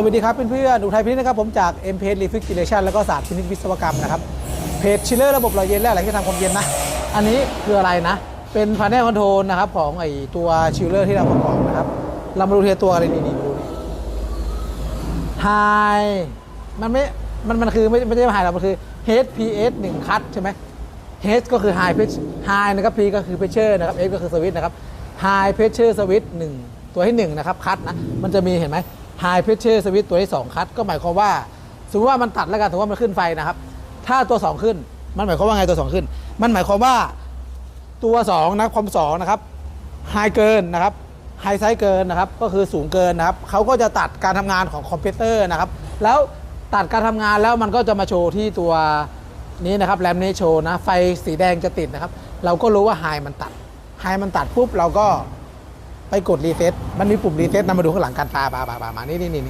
สวัสดีครับเพื่อนๆอุทัยพินิจนะครับผมจาก m p s Refrigeration แล้วก็ศาสตร์พินิจวิศวกรรมนะครับ เพจชิลเลอร์ระบบหล่อเย็นและอะไรที่ทำความเย็นนะ อันนี้คืออะไรนะ เป็นพา n เนลคอนโทรลนะครับของไอตัวชิลเลอร์ที่เราประกอบนะครับ เรามาดูทีละตัวอะไรนี่นี่ดูนี่ไฮมันไม่ มันมันคือไม่ไม่ใช่ไฮหรอกมันคือ HPS 1คัตใช่ไหม H ก็คือ High Pressure High นะครับ P ก็คือ Pressure นะครับ S ก็คือ Switch นะครับ High Pressure Switch 1ตัวที่1นะครับคัตนะ มันจะมีเห็นไหม High Pressure Switch ตัวที่ 2 คัตก็หมายความว่าสมมติว่ามันตัดแล้วกันสมมติว่ามันขึ้นไฟนะครับ ถ้าตัว 2 ขึ้น มันหมายความว่าไงตัว 2 ขึ้น มันหมายความว่าตัว2นะความ2นะครับไฮเกินนะครับไฮไซส์เกินนะครับ ก็คือสูงเกินนะครับเขาก็จะตัดการทำงานของคอมพิวเตอร์นะครับ แล้วตัดการทำงานแล้วมันก็จะมาโชว์ที่ตัวนี้นะครับแรมนี้โชว์นะ ไฟสีแดงจะติดนะครับ เราก็รู้ว่าไฮมันตัดไฮมันตัดปุ๊บเราก็ ไปกดรีเซ็ตมันมีปุ่มรีเซ็ตนำมาดูข้างหลังการตาบาบาบามานี่นี่นี่